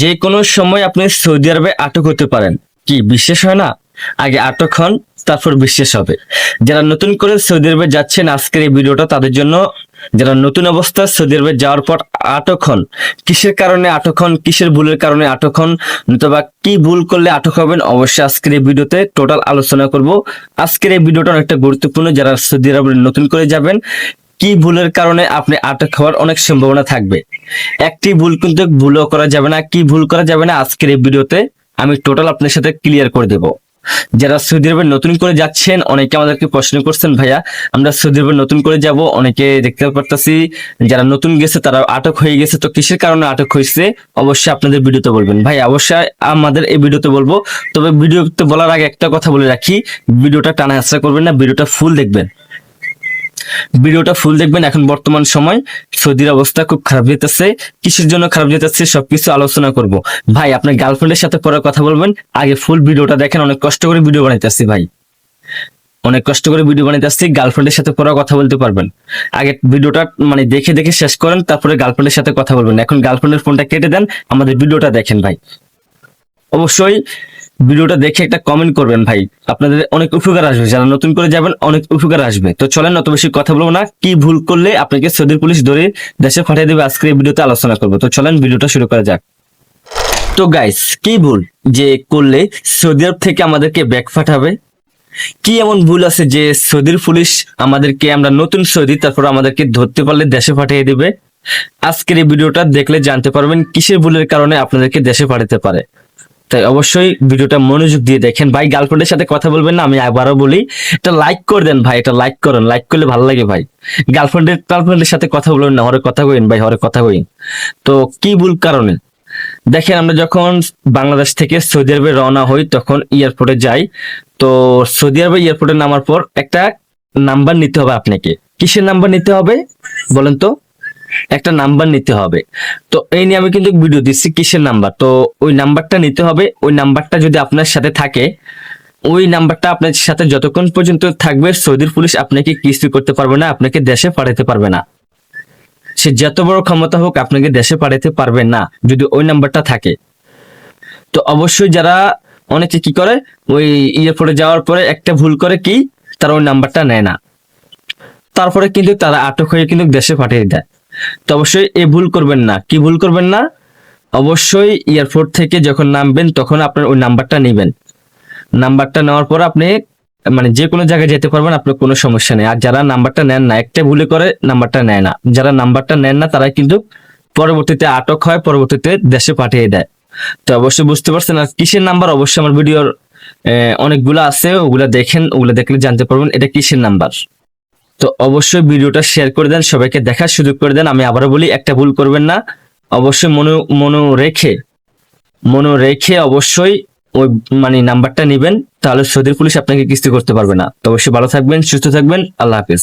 যে কোনো সময় আপনি সৌদি আরবে আটক হতে পারেন। কি বিশ্বাস হয় না? আগে আটক হন, তারপর বিশ্বাস হবে। যারা নতুন করে সৌদি আরবে যাচ্ছেন, আজকের এই ভিডিওটা তাদের জন্য, যারা নতুন অবস্থা সৌদি আরবে যাওয়ার পর আটক হন, কিসের কারণে আটক হন, কিসের ভুলের কারণে আটক হন অথবা কি ভুল করলে আটক হবেন, অবশ্যই আজকের এই ভিডিওতে টোটাল আলোচনা করব। আজকের এই ভিডিওটা অনেকটা গুরুত্বপূর্ণ, যারা সৌদি আরবে নতুন করে যাবেন, কি ভুলের কারণে আপনি আটক হওয়ার অনেক সম্ভাবনা থাকবে। একটি ভুল কিন্তু ভুলও করা যাবে না, কি ভুল করা যাবে না আজকের এই ভিডিওতে আমি টোটাল আপনার সাথে ক্লিয়ার করে দেব। যারা সৌদি আরবে নতুন করে যাচ্ছেন, অনেকে আমাদেরকে প্রশ্ন করছেন, ভাইয়া, আমরা সৌদি আরবে নতুন করে যাব? অনেকে দেখতে পারতাছি, যারা নতুন গেছে তারা আটক হয়ে গেছে। তো কিসের কারণে আটক হয়েছে? অবশ্যই আপনাদের ভিডিওতে বলবেন। ভাই, অবশ্যই আমাদের এই ভিডিওতে বলব। তবে ভিডিওতে বলার আগে একটা কথা বলে রাখি, ভিডিওটা টানা হাসা করবেন না, ভিডিওটা ফুল দেখবেন। ভিডিওটা ফুল দেখবেন। এখন বর্তমান সময় সৌদির অবস্থা খুব খারাপ যেতেছে, কিসের জন্য খারাপ যেতেছে সবকিছু আলোচনা করব। ভাই, আপনার গার্লফ্রেন্ডের সাথে পরে কথা বলবেন। আগে ফুল ভিডিওটা দেখেন, অনেক কষ্ট করে ভিডিও বানাইতেছি ভাই। অনেক কষ্ট করে ভিডিও বানাইতেছি গার্লফ্রেন্ডের সাথে পরে কথা বলতে পারবেন। আগে ভিডিওটা মানে দেখে দেখে শেষ করেন, তারপরে গার্লফ্রেন্ডের সাথে কথা বলবেন। এখন গার্লফ্রেন্ডের ফোনটা কেটে দেন, আমাদের ভিডিওটা দেখেন ভাই। অবশ্যই ভিডিওটা দেখে একটা কমেন্ট করবেন ভাই। আপনাদের অনেক উপকার আসবে। যারা নতুন করে যাবেন, অনেক উপকার আসবে। তো চলেন, অত বেশি কথা বলব না। কি ভুল করলে আপনাকে সৌদির পুলিশ ধরে দেশে পাঠিয়ে দেবে? আজকে এই ভিডিওতে আলোচনা করব। তো চলেন, ভিডিওটা শুরু করা যাক। তো গাইস কি ভুল যে করলে সৌদি আরব থেকে আমাদেরকে ব্যাক পাঠাবে? কি এমন ভুল আছে যে সৌদির পুলিশ আমাদেরকে, আমরা নতুন সৌদি, তারপর আমাদেরকে ধরতে পারলে দেশে পাঠিয়ে দিবে? আজকের এই ভিডিওটা দেখলে জানতে পারবেন কিসের ভুলের কারণে আপনাদেরকে দেশে পাঠাতে পারে। তাই অবশ্যই ভিডিওটা মনোযোগ দিয়ে দেখেন। ভাই গার্লফ্রেন্ডের সাথে কথা বলবেন না, আমি আবারও বলি, এটা লাইক করে দেন ভাই, এটা লাইক করেন লাইক করলে ভালো লাগে ভাই। গার্লফ্রেন্ডের গার্লফ্রেন্ডের সাথে কথা বলবেন না হরে কথা কইন ভাই হরে কথা কইন। তো কি ভুল কারণে? দেখেন, আমরা যখন বাংলাদেশ থেকে সৌদি আরবে রওনা হই, তখন এয়ারপোর্টে যাই। তো সৌদি আরবে এয়ারপোর্টে নামার পর একটা নাম্বার নিতে হবে আপনাকে। কিসের নাম্বার নিতে হবে? বলেন তো। একটা নাম্বার নিতে হবে। তো এই নিয়ে আমি কিন্তু ভিডিও দিচ্ছি কিসের নাম্বার? তো ওই নাম্বারটা নিতে হবে। ওই নাম্বারটা যদি আপনার সাথে থাকে, ওই নাম্বারটা আপনার সাথে যতক্ষণ পর্যন্ত থাকবে, সৌদির পুলিশ আপনাকে কিছু করতে পারবে না, আপনাকে দেশে পাঠাতে পারবে না। সে যত বড় ক্ষমতা হোক, আপনাকে দেশে পাঠাতে পারবে না, যদি ওই নাম্বারটা থাকে। তো অবশ্যই যারা অনেকে কি করে, ওই এয়ারপোর্টে যাওয়ার পরে একটা ভুল করে কি, তারা ওই নাম্বারটা নেয় না। তারপরে কিন্তু তারা আটক হয়ে কিন্তু দেশে পাঠিয়ে দেয়। তো অবশ্যই এ ভুল করবেন না। কি ভুল করবেন না? অবশ্যই এয়ারপোর্ট থেকে যখন নামবেন, তখন আপনার ওই নাম্বারটা নেবেন। নাম্বারটা নেওয়ার পর আপনি মানে যে কোনো জায়গায় যেতে পারবেন, আপনার কোনো সমস্যা নেই। আর যারা নাম্বারটা নেন না, একটা ভুলে করে নাম্বারটা নেয় না। যারা নাম্বারটা নেন না তারা কিন্তু পরবর্তীতে আটক হয়, পরবর্তীতে দেশে পাঠিয়ে দেয়। তো অবশ্যই বুঝতে পারছেন আর কিসের নাম্বার? অবশ্যই আমার ভিডিওর অনেকগুলো আছে, ওগুলা দেখেন, ওগুলো দেখলে জানতে পারবেন এটা কিসের নাম্বার। তো অবশ্যই ভিডিওটা শেয়ার করে দেন, সবাইকে দেখার সুযোগ করে দেন। আমি আবারও বলি, একটা ভুল করবেন না। অবশ্যই মনে মনে রেখে মনে রেখে অবশ্যই ওই মানে নাম্বারটা নেবেন, তাহলে সৌদির পুলিশ আপনাকে কিস্তি করতে পারবে না। তো অবশ্যই ভালো থাকবেন, সুস্থ থাকবেন, আল্লাহ হাফিজ।